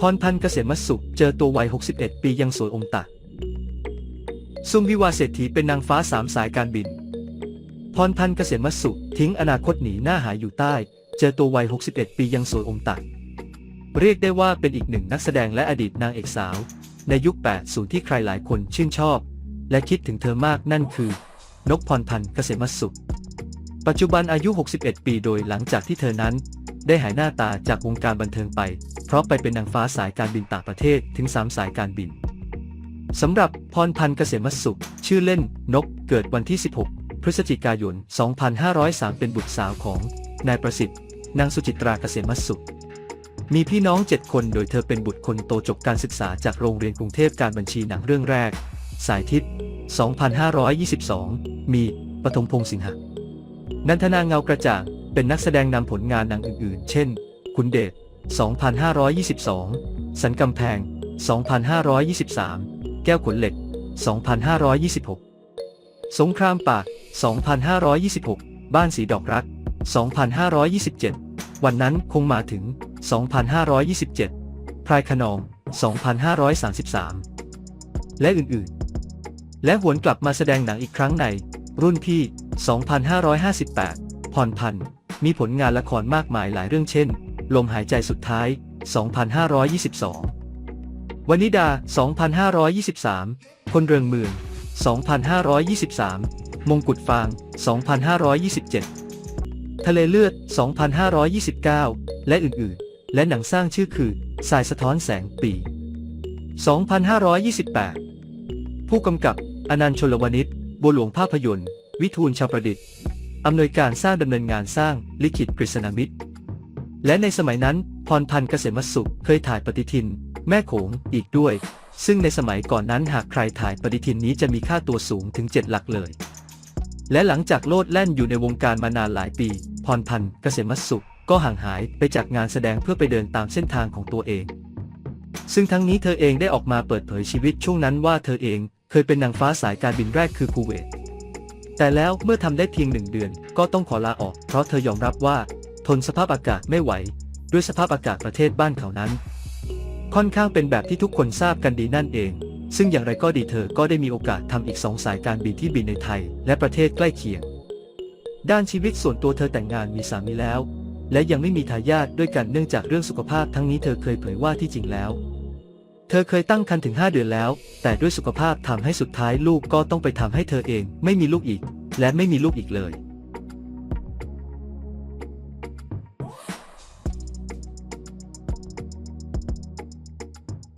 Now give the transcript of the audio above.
พรพันธ์เกษมสุข เจอตัววัย 61 ปียังสวยองตะ ซุ่มวิวาเศรษฐีเป็นนางฟ้าสามสายการบิน พรพันธ์เกษมสุข ทิ้งอนาคตหนีหน้าหายอยู่ใต้ เจอตัววัย 61 ปียังสวยองตะ เรียกได้ว่าเป็นอีกหนึ่งนักแสดงและอดีตนางเอกสาว ในยุค 80 ที่ใครหลายคนชื่นชอบ และคิดถึงเธอมากนั่นคือ นกพรพันธ์เกษมสุข ปัจจุบันอายุ 61 ปีโดยหลังจากที่เธอนั้น ได้หายหน้าตาจากวงการบันเทิงไป เพราะไปเป็นนางฟ้าสายการบินต่างประเทศถึง 3 สายการบินสำหรับพรพันธ์เกษมสุข ชื่อเล่นนกเกิดวันที่ 16 พฤศจิกายน 2503 เป็นบุตรสาวของนายประสิทธิ์ นางสุจิตราเกษมสุข มีพี่น้อง 7 คนโดยเธอเป็นบุตรคนโตจบการศึกษาจากโรงเรียนกรุงเทพการบัญชีหนังเรื่องแรก สายทิศ 2522 มีปฐมพงษ์สิงหะนันทนาเงากระจ่าง เป็นนักแสดงนำผลงานหนังอื่นๆ เช่น คุณเดช 2522 สันกำแพง 2523 แก้วขนเหล็ก 2526 สงครามปาก2526 บ้านสีดอกรัก 2527 วันนั้นคงมาถึง 2527 พรายขนอง 2533 และอื่นๆ และหวนกลับมาแสดงหนังอีกครั้งใน รุ่นพี่ 2558 พรพันธ์ มีผลงานละครมากมายหลายเรื่องเช่น ลมหายใจสุดท้าย 2522 วนิดา 2523 คนเรืองเมือง 2523 มงกุฎฟาง 2527 ทะเลเลือด 2529 และอื่นๆ และหนังสร้างชื่อคือ สายสะท้อนแสงปี 2528 ผู้กำกับ อนันต์ชลวนิชบัวหลวงภาพยนตร์ วิทูลชาประดิษฐ์ อำนวยการสร้างดำเนินงานสร้างลิขิตกฤษณมิตร และในสมัยนั้นพรพันธ์เกษมสุขเคยถ่ายปฏิทิน แม่โขงอีกด้วย ซึ่งในสมัยก่อนนั้นหากใครถ่ายปฏิทินนี้จะมีค่าตัวสูงถึง 7 หลักเลย และหลังจากโลดแล่นอยู่ในวงการมานานหลายปี พรพันธ์เกษมสุขก็ห่างหายไปจากงานแสดงเพื่อไปเดินตามเส้นทางของตัวเอง ซึ่งทั้งนี้เธอเองได้ออกมาเปิดเผยชีวิตช่วงนั้นว่าเธอเองเคยเป็นนางฟ้าสายการบินแรกคือคูเวต แต่แล้วเมื่อทำได้เพียงหนึ่งเดือน ก็ต้องขอลาออก เพราะเธอยอมรับว่า ทนสภาพอากาศไม่ไหว ด้วยสภาพอากาศประเทศบ้านเขานั้น ค่อนข้างเป็นแบบที่ทุกคนทราบกันดีนั่นเอง ซึ่งอย่างไรก็ดีเธอก็ได้มีโอกาสทำอีกสองสายการบินที่บินในไทย และประเทศใกล้เคียง ด้านชีวิตส่วนตัวเธอแต่งงานมีสามีแล้ว และยังไม่มีทายาทด้วยกันเนื่องจากเรื่องสุขภาพทั้งนี้เธอเคยเผยว่าที่จริงแล้ว เธอเคยตั้งครรถึง 5 เดือนแล้ว แต่ด้วยสุขภาพทำให้สุดท้ายลูกก็ต้องไปทำให้เธอเอง ไม่มีลูกอีก และไม่มีลูกอีกเลย